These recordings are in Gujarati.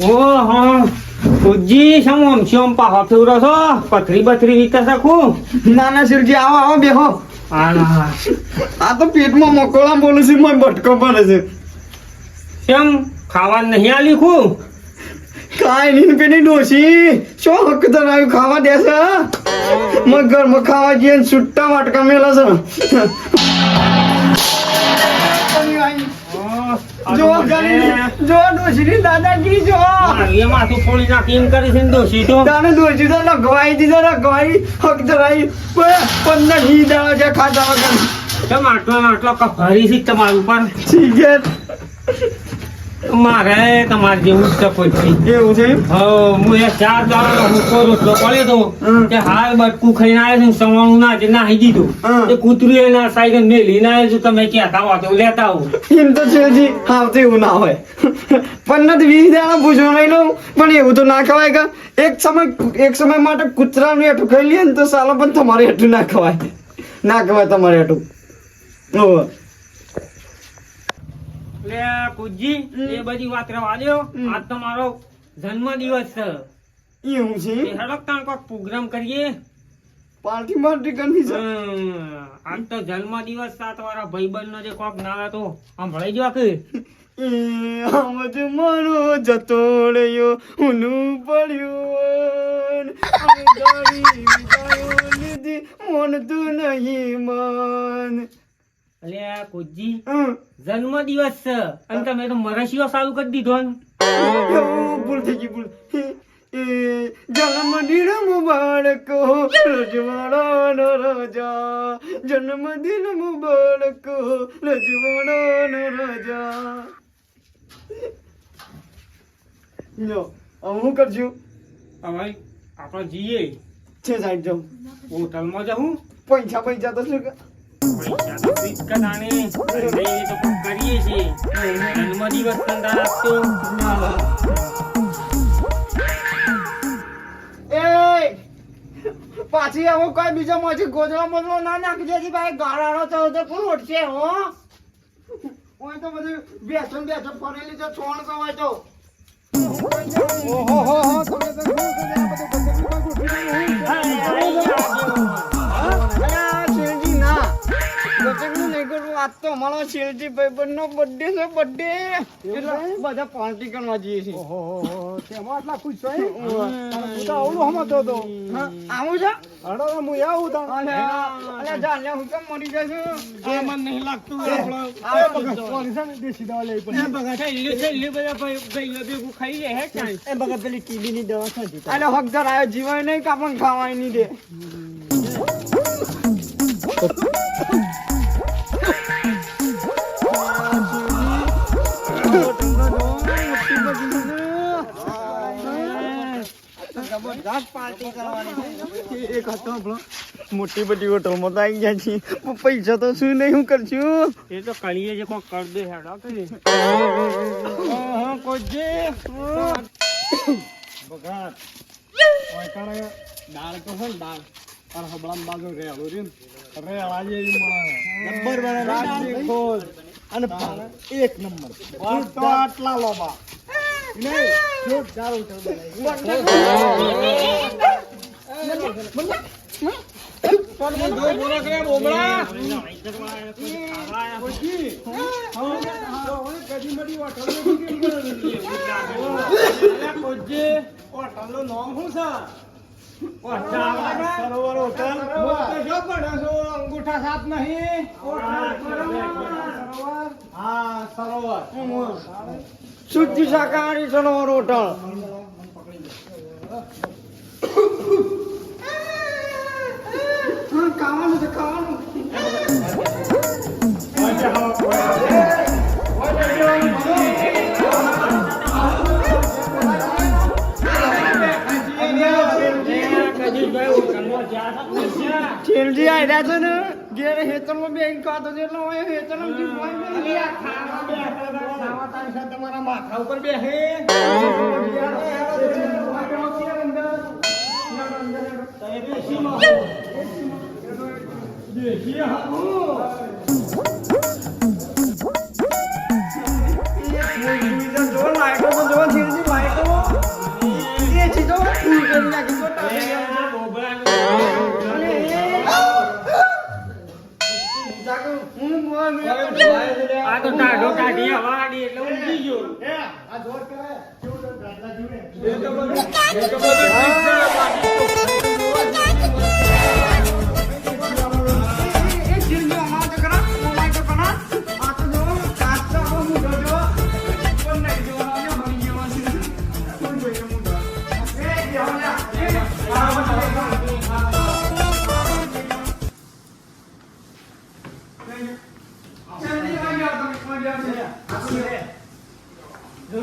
ઓહો ઉજી સમ આમ શ્યોમ પાહો ફેવરો છો? પથરી બથરી વિકાસ શકું ના ના શિવજી આવો આવો બેહો. આ આ તો પેટમાં મકોડા બોલું છે મને ભટકો પડે છે. કેમ? ખાવા નહીં આલી ખું? કાંઈ નહીં પેલી ડોસી શો હક ધરાવ્યું? ખાવા દેસ મગ ઘરમાં ખાવા જઈએ છૂટા વાટકા મેલા છે. જો જો ડોશીની દાદાગીરી જો. એ માથું ફોડી નાખી કરી છે દોશી તો તાને ડોશી તો લગવાઈ દીધો લગવાઈ હક પંદર છે ખાધા વગર. કેમ આટલો આટલો કફરી છે તમારું પણ મારે તમારે જેવું જ છે. પછી એવું છે? હું એ ચાર દાડા હુકો રોટલો પડ્યો તો કે હાલ બટકું ખાઈને આવ્યો છું સવાણું ના જે નાહી દીધું. એ કૂતરી એના સાઈડ મેલી ના આવ્યું તમે કહેતા હો તો લેતા આવો. એમ તો છે જી હા એવું ના હોય. પણ નથી વીસ દાડા પૂછવા નહીં લઉં પણ એવું તો ના ખવાય કા. એક સમય એક સમય માટે કૂતરાનું હેઠું ખાઈ લઈએ ને તો સાલો પણ તમારે હેઠું ના ખવાય. ના ખવાય તમારે હેઠું ઓહો. એટલે કુજી એ બધી વાત રહેવા દો. આજ તમારો જન્મ દિવસ છે. એવું છે? એ તાણ કોક પ્રોગ્રામ કરીએ? પાર્ટી પાર્ટી કરવી છે? આમ આજ તો જન્મ દિવસ છે તમારા ભાઈબંધ નો જે કોક ના હતો સંભળાઈ જવા કે આમ જ મારો જતો રહ્યો ઊનું પડ્યું ગાડી લીધી મોનતું નહીં મન. આ હમ. જન્મ દિવસ છે. અને તમે તો મરાશીઓ ચાલુ કરી દીધો ને. ભૂલ થઈ ગઈ ભૂલ. જન્મદિન મુબારક. રજવાડાનો રાજા. જન્મદિન મુબારક. રજવાડાનો રાજા. લો હું કરશું હવે આપણે જઈએ. છે સાહેબ જાઉં. હોટલમાં જાઉં. પૈસા પૈસા તો શું પાછી આવો કોઈ બીજો મોજી ગોદડો મોદડો ના નાખજે ભાઈ ગાળાનો તો તો કોણ ઉઠશે હો તો બધું બેસો બેસો ફરેલી છે છોણ તો તો ઓહો હો હો તમે તો શું કરે બધું અલ્યા શિવજી ના ગજબનું નહીં કરવું આજ તો અમારો શિવજી ભાઈબંધનો birthday છે birthday. એટલે બધા પાર્ટી કરવા જઈએ છીએ. તેમાં આટલા ખુશ છો હું? તો આવડું સમજતો હતો. આવું છે? હળો હું આવું તાણ. અલ્યા, અલ્યા હું કેમ મરી જશું? જે મને નહીં લાગતું એ બગા, છે? ને દેશી દવા લેવી પડે. છેલ્લી છેલ્લી બધા ભાઈઓ ભેગું ખાઈ લે હે એ બગા પેલી કીડીની દવા ખાધી. અલ્યા હકદાર આયો જીવાય નહીં કાપણ ખાવાય નહીં દે. એક હતો આપણો. મોટી બધી હોટલમાં તો આવી ગયા છીએ પૈસા તો શું નહીં હું કરશું એ તો કણીએ છે કોક કર દે હેડા કે હા, કોજે. દાળ તો ને દાળ. તાર હબળામાં બાજુ રેલું રહ્યું ને. જેવી મળે. જબ્બર બને રાજજી ખોજ. અને એક નંબર તો આટલા લોબા નહીં, હોટલનું નામ શું છે? સરોવર જો છો, અંગૂઠા સાપ નહીં. સરોવર. હા, સરોવર. શુદ્ધ શાકાહારી સરોવર હોટલ હા, ખાવાનું છે ખાવાનું ছেলজি আইরা জন গিয়ে হেতলম বেং কত দিল ওই হেতলম কি মই লিয়া খাওয়া মাথা উপর বে হে આ તો ટાઢો કાઢી હવા આડી એટલે ઊંઘી ગયો એ, આ જોર કરે. કેવું છે? ગાદલા જેવું ને. એ તો બધું એ તો બધું ઠીક છે, બાકી તો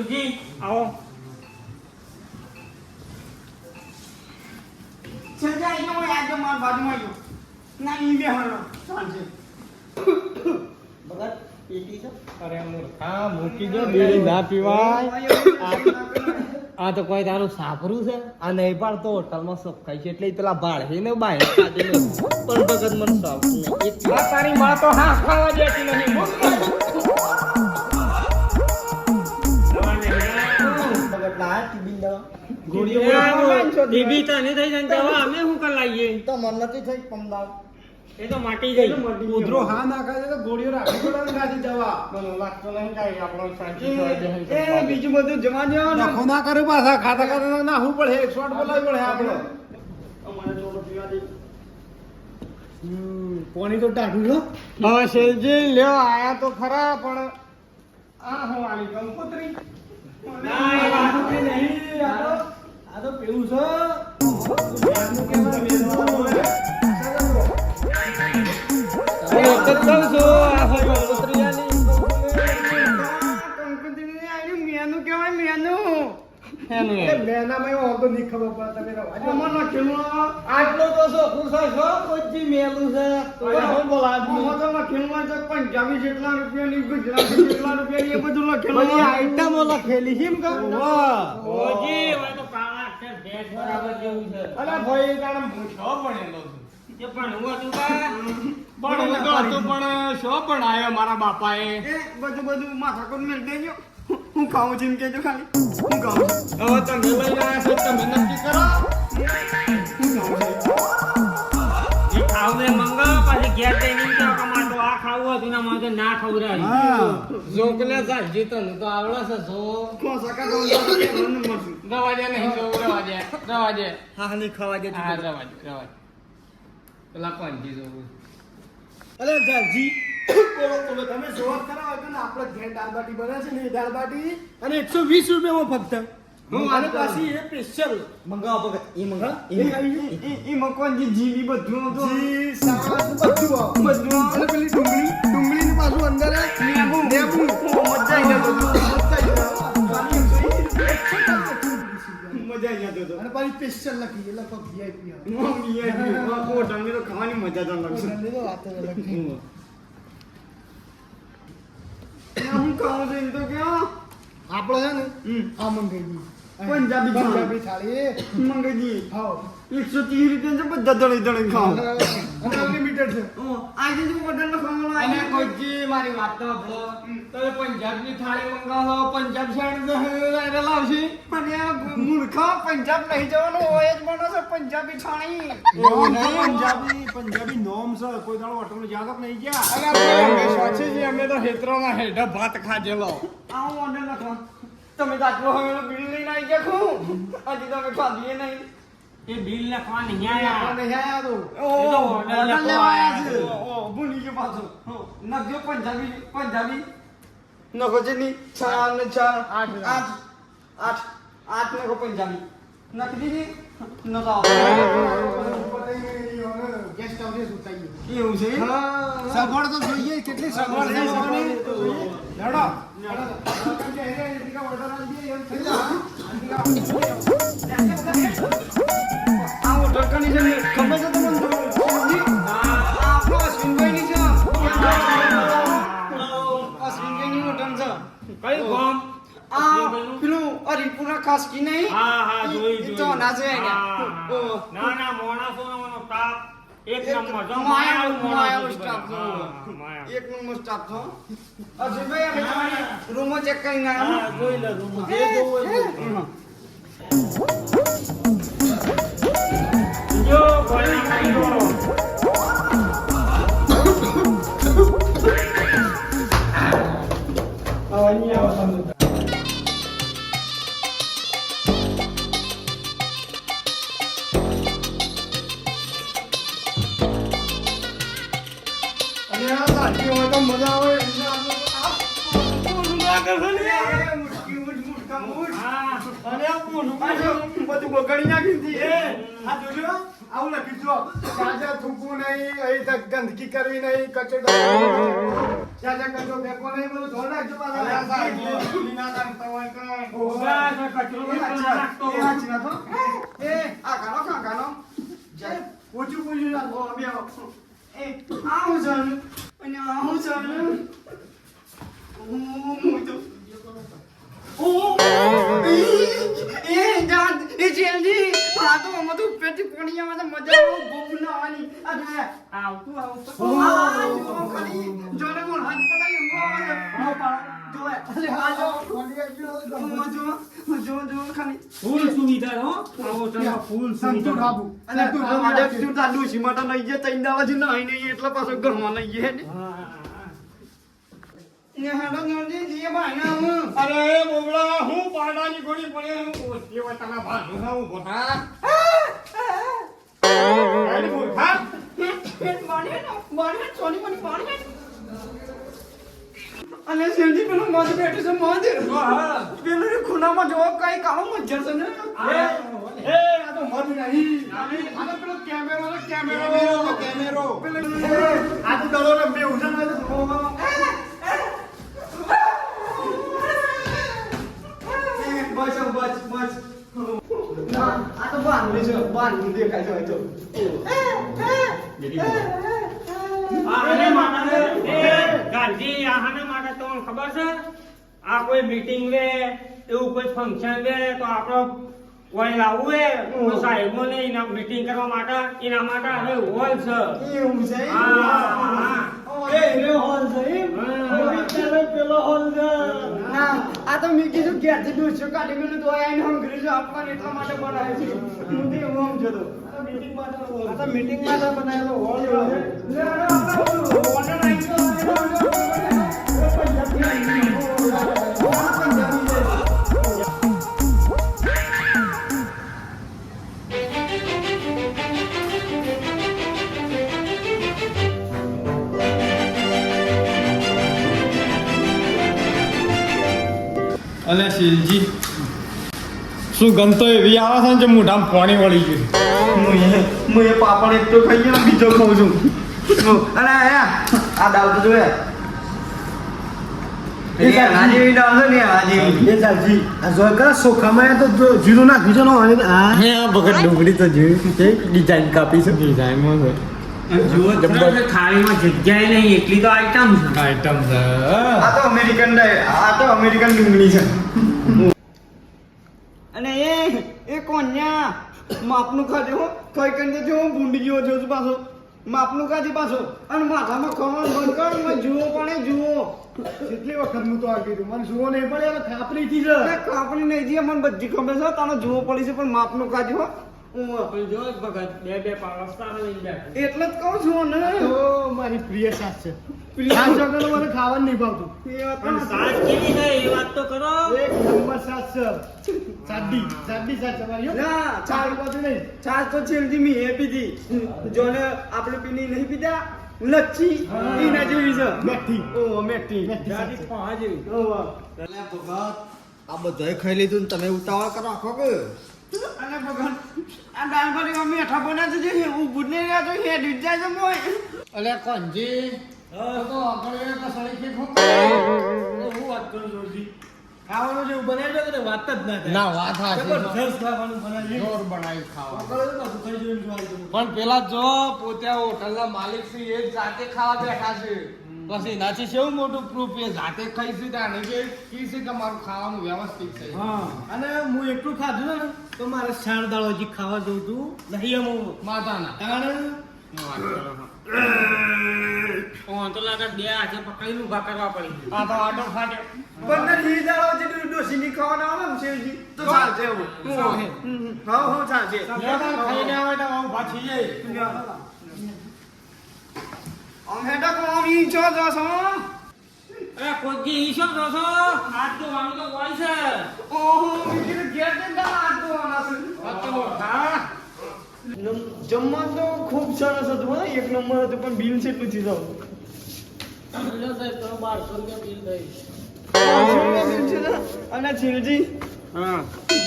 ધ્રુવજી, આવો સંજય આઈ ગયો, આ જો મારા બાજુમાં ગયો. ના, ઈ બેહવાનો. ચાલશે. ભગત, પેટી છે? અરે મૂર્ખા, મૂકી દો, બીડી ના પીવાય. આ તો કોઈ તારું સાપરું છે આ નહીં પાડતો હોટલમાં સબ ખાય છે એટલે પેલા ભાડે ને બાય પણ ભગત મને સાપ નહીં તારી માં તો હા ખાવા દેતી નહીં ગોળીઓ ટીબી તને થઈ જાય ને અમે શું કર લાવીએ તો મન નથી થઈ પમદાવ એ તો માટી ગઈ ઉધરો હા નાખે છે તો ગોળીઓ રાખવી પડે ને ગાડી લાગતો નહીં કાંઈ આપણો શાંતિ થવા દે હે. એ બીજું બધું જવા નખો ના કરે પાછા ખાતા ખાતા ના હું પડે એક શોટ બોલાવી પડે આપણે. અમારે થોડું પીવા દે. પાણી તો ટાઢું છો હવે શેરજી લ્યો આયા તો ખરા પણ આ હું આલી કંકોત્રી ના, નહીં આ તો પેલું છે. લખેલું બરાબર જેવું છે. અલા ભાઈ છું. પણ હું હતું કા? પણ હું તો હતો પણ શો ભણાયો મારા બાપાએ એ બધું બધું માથાકૂટ મેળ દેજો. હું ખાઉં છું કહેજો ખાલી. હું ખાઉં હવે તમે લઈને આવ્યા છો તમે નક્કી કરો હું ખાઉં છું. એ ખાવું એ મંગાવો, પાછી ઘેર જઈને એમ કહો કે મારે તો આ ખાવું હતું ને ખવડાય જોકલે સાજી તને તો આવડે છે જો કોણ સકા કોણ. રવા દે નહીં જો રવા દે. રવા દે. હા નહીં ખવા દે હા રવા દે રવા દે. પેલા કોણજી જોવું અરે જાલજી બોલો બોલો તમે જોવા કરાવો છો ને આપણે ઘેર દાળ બાટી બને છે ને એ દાળ બાટી અને એકસો વીસ રૂપિયામાં ફક્ત. હું આને પાછી એ સ્પેશિયલ મંગાવો ભગત એ મંગા એ મકવાનજી જીવી બધું હતું જી સાસ બધું આવે. બધું અને પેલી ડુંગળી ડુંગળી પાછું અંદર અને પાછી સ્પેશિયલ લખી એટલે તો ખાવાની મજા જ અલગ છે. તો વાત જ અલગ છે. હું કહું છું તો ક્યાં? આપણો છે ને. આ મંગાઈ પંજાબી પંજાબી થાળી. મંગજી હાવ એકસો ત્રીસ રૂપિયા છે બધા દળી દળી ખાવ અને અનલિમિટેડ છે. આજે જો હોટલ નો ખાવાનો અને કોઈજી મારી વાત તો સાંભળો. તમે પંજાબની થાળી મંગાવો પંજાબ સાઈડ તો લાવશે પણ આ મૂર્ખા પંજાબ નહીં જવાનું હોય જ બનો છે પંજાબી છાણી પંજાબી પંજાબી નોમ છે. કોઈ દાડો હોટલમાં જાતો કે નહીં ગયા. અમે તો હેતરોમાં હેઠા ભાત ખાજેલો આવું ઓર્ડર લખવા તમે તો આટલો હવે બિલ લઈને આવી ગયા ખું હજી તમે ખાધીએ નહીં. એ બિલ લખવા નહીં આયા. નહીં આયા તો ઓ એ તો order order લખવા લેવા આયા છે. ઓ ભૂલી ગયો પાછો. નખજો પંજાબી પંજાબી. નખો છે ની ચાર ને ચાર આઠ. આઠ આઠ આઠ નખો પંજાબી. નખી દીધી? નખો ગેસ્ટ હાઉસ ઉતારી એવું છે? સગવડ તો જોઈએ કેટલી સગવડ છે સગવડ. લડો આ હોટલ કની છે ખબર છે તમને? આપણો અશ્વિનભાઈની છે છે કયું ગામ? આ પેલું હરિપુરા ખાસકી નહીં હા, હા, જોયું, ઈ તો. ના છે. ના, ના, તાપ એક નંબર. જો સ્ટાફ છે. એક નંબર સ્ટાફ છો અમે તમારી રૂમો ચેક કરીને આવ્યા જોઈ લે રૂમ. જે જોવું હોય બધું બગાડી નાખ્યું દીધી એ, આ જોજો, આવું લખી જો. ચાચા થૂકવું નહીં, અહીં તક ગંદકી કરવી નહીં, કચરો ચાચા કચરો ફેંકવો નહીં, બધું ધોઈ નાખજો પાછા. ચૂલી કચરો એ નાખતો એ આ ગાનો કા ગાનો? જાય. પૂછું પૂછ્યું રાખો, બે વખત એ, આવું ને, અને આવું છે હું, હું તો- ઓ એ, એ, જાન, એ જેલજી. આ તો આમાં તો પેટી પડી આવે તો મજા આવે, ભૂખ ના આવવાની. આ જોયા. આવતું આવતું આ ખાલી, જોને કોણ હાથ પડાય. અને મારે નાઈ નહીં એટલે પાછો ઘરમાં લઈ જાય ને હા, હા, હા. ને હાડો નરજી જીએ ભાઈના હું અરે બોબડા હું પાડાની ગોળી પડે હું. ઓછી હોય તારા ભાનું થા. કાંઈ બોલ અને સેન્જી પેલો મધ બેઠો છે મધ. પેલું રે ખૂણામાં જો કઈ કાળો મજ્જર છે ને? એ આ તો મધ નહીં. આ તો પેલો કેમેરો કેમેરો કેમેરો પેલો આ તો દડો ને બે આ તો બાંધલી છે બાંધલી દેખાય છે તો આને માટે ગાંધી આને માટે તમને ખબર છે આ કોઈ મીટિંગ રે એવું કોઈ ફંક્શન લે તો આપણો કોઈ લાવવું હે કોઈ સાહેબો ને એના મીટિંગ કરવા માટે એના માટે હવે હોલ છે એવું છે હા, હા. એ હોલ છે એમ? હા. વિચારો પેલો હોલ છે ના આ તો મેં કીધું ઘેરથી ડોસ્યો કાઢી મેલું તો આઈને હંગરી છે આપવાને એટલા માટે બનાવે છે હું તો એવું તો મીટિંગ માટે આ તો મીટિંગ માટે બનાવેલો હોલ છે આપણે ઓલું order આવી ગયો, અલે શિલજી શું ગમતો એવી આવે છે ને જે મોઢામાં પાણી વળી ગયું? હું એ- પાપડ એક તો ખાઈ ગયો બીજો ખાઉં છું. અરે અને આયા આ દાળ તો જોયા. જીરું ના છે ને આ હે આ બગડ ડુંગળી તો જીરું ડિઝાઇન કાપી છે. જુઓ જબ્બર. થાળીમાં જગ્યાએ નહીં એટલી તો આઈટમ છે. આઈટમ છે. આ તો અમેરિકન આ તો અમેરિકન ડુંગળી છે. અને એ એ કોન્યા? માપનું ખાજે કઈ કરીને જો પાછો. માપનું પાછો. અને માથામાં ખવાનું બંધ કર મેં જુઓ પણ જુઓ. કેટલી વખત હું તો આ કીધું. મને જુઓ નહીં પડે થી છે અરે કાપણી નહીં જઈએ મને બધી ખબર છે. તને જુઓ પડી છે પણ માપનું ખાજે એટલે જ કહું છું ને. તો મારી પ્રિય સાસ છે. સાસ વગર મને ખાવાનું નહીં ભાવતું. પણ સાસ કેવી છે એ વાત તો કરો. એક નંબર સાસ છે. સાદી સાદી સાસ તમારી ના, ચાર બાજુ નહીં. છાસ તો છેલ્લી મેં એ પીધી. જોને આપણે પીની નહીં પીધા. લચ્છી. એના જેવી છે. મેઠી. ઓ મેઠી. ગાડી પહોંચા જેવી. આ બધાય ખાઈ લીધું ને તમે ઉતાવળ કરો આખો કે? અને ભગવાન આ દાળ ભાટીમાં મેઠા બના તો જોઈએ ઊભું જ નહીં રહ્યા તો હે ડૂબ જાય છે મોય. અલે કોંજી તો આપણે કસળી કે ખોક હું. વાત કરું જોરજી ખાવાનું જેવું બનાવી તો વાત જ ના થાય. ના વાત હા જબરજસ્ત ખાવાનું બનાવીએ. જોર બનાવી ખાવાનું. પણ પેલા જો પોતે હોટલના માલિક છે એ જાતે ખાવા બેઠા છે. પછી એનાથી કેવું મોટું પ્રૂફ એ જાતે ખાઈશું ત્યાં નહીં કે કી છે કે મારું ખાવાનું વ્યવસ્થિત છે. અને હું એટલું ખાધું ને તો મારે ચાર દાડો હજી ખાવા જવું તું નહીં એમ માતાના. કારણ તો લાગે બે હાથે પકડીને કરવા પડી. આ તો આટો ફાટે. પણ લી દાળો જે ડોસી ની ખાવાના આવે ને શેરજી તો ચાલશે એવું. હા હા? ચાલશે. ખાઈને આવે તો આવું પાછી જાય અમે તો કોમ જશો એ કોજી ઈ શું છો? હાથ ધોવાનું તો હોય છે. ઓહો કીધું ઘેર જઈને તારા હાથ ધોવાના છે. હા. જમવાનું તો ખૂબ સરસ હતું હો. એક નંબર હતું પણ બિલ છે ને? અને છેલજી હા.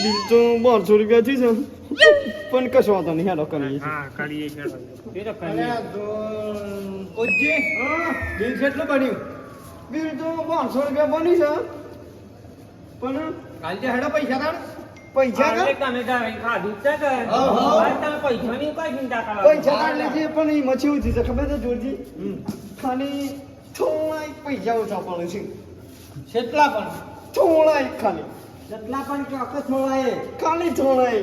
બિલ તો બારસો રૂપિયા થયું છે. પણ કશો વાંધો નહીં હેડો કરીએ કરીએ તો તો બિલ કેટલું બન્યું? બિલ તો પાંચસો રૂપિયા બની છે. પણ કાલે હેડા પૈસા તાર? પૈસા કાઢ પણ એ મચી ઉઠી છે. ખબર છે જોરજી ખાલી થોડા પૈસા ઓછા પડે છે. કેટલા પણ. થોડા ખાલી. કેટલા પણ ચોક્કસ થોડા ખાલી થોડા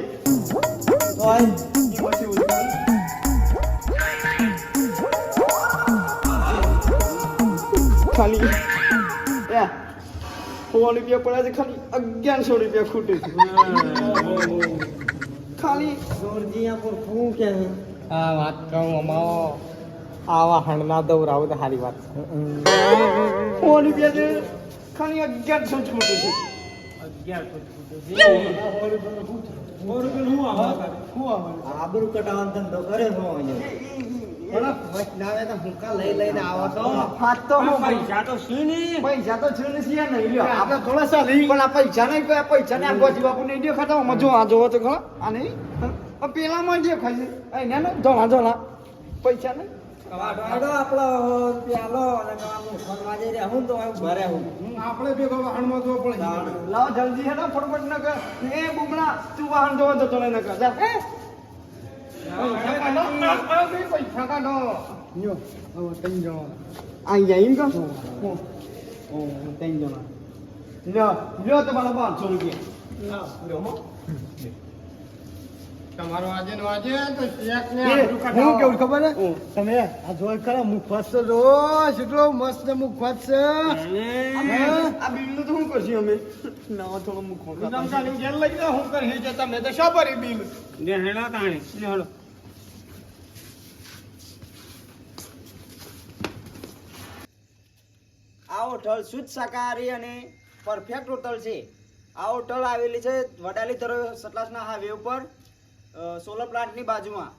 ખાલી. સો રૂપિયા પડ્યા છે ખાલી અગિયારસો રૂપિયા ખૂટે છે. ખાલી જોરજી આ પૂરખું કે આ વાત કહું અમારો. આવા હણના દવરાવો તો સારી વાત છે. સો રૂપિયા છે ખાલી અગિયારસો જ ખૂટે છે. અગિયારસો આબરું કટાવાનો ધંધો કરે છો લઈ પૈસા તો શું પૈસા તો નહીં લ્યો. આપણે થોડા ચાલી પણ આ પૈસા નહીં પૈસા ને આ બાપુ નહીં આ જોવો તો ખરો આ નહીં? અહીંયા ને પૈસા નહીં? આપણો પડે. લાવો જલ્દી હેડો ફટફટ ન કર એ બુમણા તું વાહન જોવો જતો તને ન કર જા એ પૈસા કાઢો પૈસા કાઢો યો હવે ત્રણ જણા અહીં જાય એમ કા ઓ ત્રણ જણા લ્યો લ્યો તમારા આજે નો આજે તો ને હું કેવું ખબર ને તમે આ જોઈ ખરા મુખવાસ તો જો કેટલો મસ્ત મુખવાસ છે. આ બિલનું તો શું કરશું અમે? નવા થોડો લઈ જાઓ, હું કરી છે તમે તો શા ભરી બિલ? હેડા તાણે. હેડો. આ હોટલ શુદ્ધ શાકાહારી અને પરફેક્ટ હોટલ છે. આ હોટલ આવેલી છે વડાલી તરફ સતલાસના હાઈવે ઉપર. સોલર પ્લાન્ટની બાજુમાં.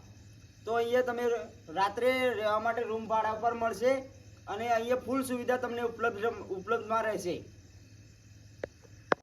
તો અહીંયા તમે રાત્રે રહેવા માટે રૂમ ભાડા પર મળશે અને અહીંયા ફૂલ સુવિધા તમને ઉપલબ્ધ ઉપલબ્ધમાં રહેશે.